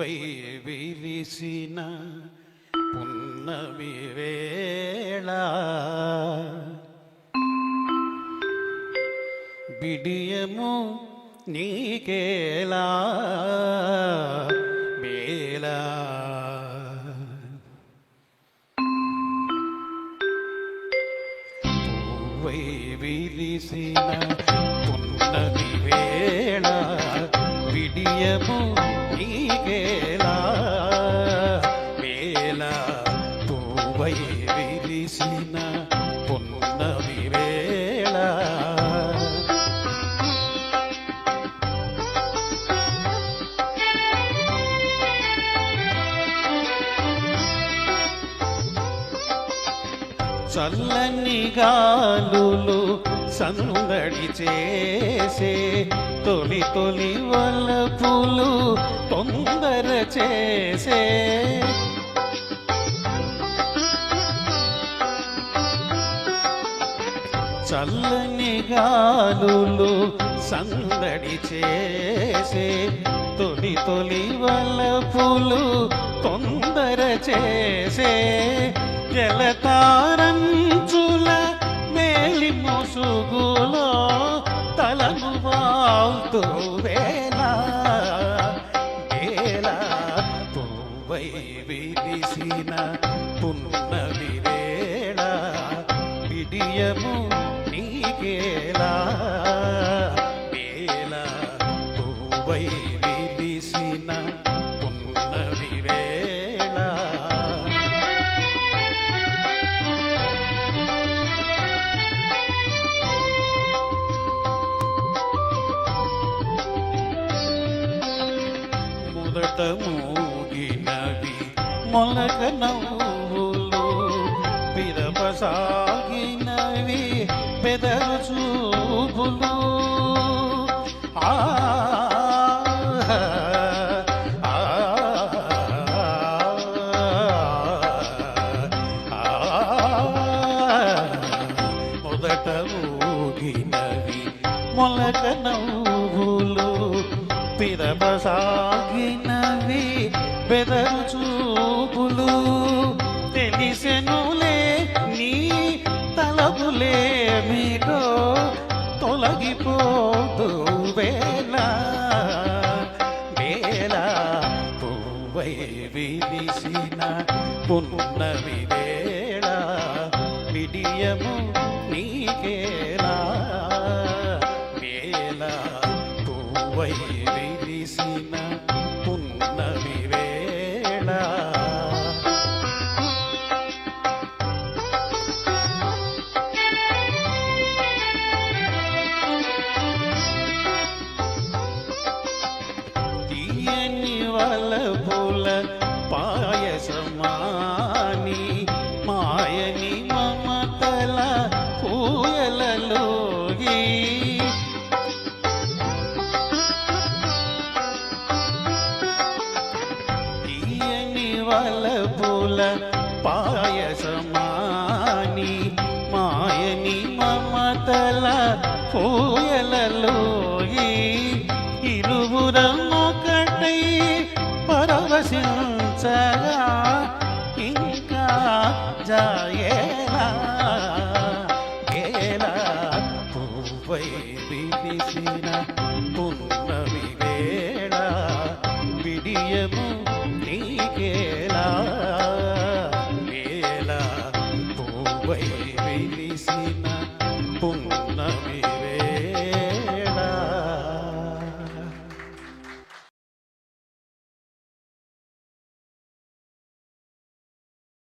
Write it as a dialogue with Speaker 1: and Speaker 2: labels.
Speaker 1: పువ్వై విరిసిన పున్నమి వేళ. బిడియము నీకేలా? వేళ పువ్వై విరిసిన పున్నమి వేళ. విడియము నీకేలా? వేళ పువ్వై విరిసిన పున్నమి వేళ చల్లని గాలులు సందడి చేసే తొలి తొలి వలపులు తొందర చేసే. చల్లని గాలులు సందడి చేసే తొలి తొలి వలపులు తొందర చేసే. జలతారంచుల వాల్తూ వేళ పువ్వై విరిసిన పున్నమి వేళ విడియము మోగినవి మొలక నవ్వులు విరపసాగినవి పెదరు చూపులు. ఆ, మొదట ఊగినవి మొలక నవ్వులు పిదమసాగినవి బెదరు చూపులు. తెలిసెనులే నీ తలపులే మీటో తొలగిపోతూ వేళ వేళ పువ్వై విరిసిన పున్నమి వేళ విడియము నీకేలా? వేళ పువ్వై వేళ వలపుల పాయసమాని మాయని మమతల పూయలలోయి ఇరువురం ఒకటై పరవశించగా ఇంకా జాయేలా ఏలా పువ్వై విరిసిన పున్నమి వేళ విడియము నీకేలా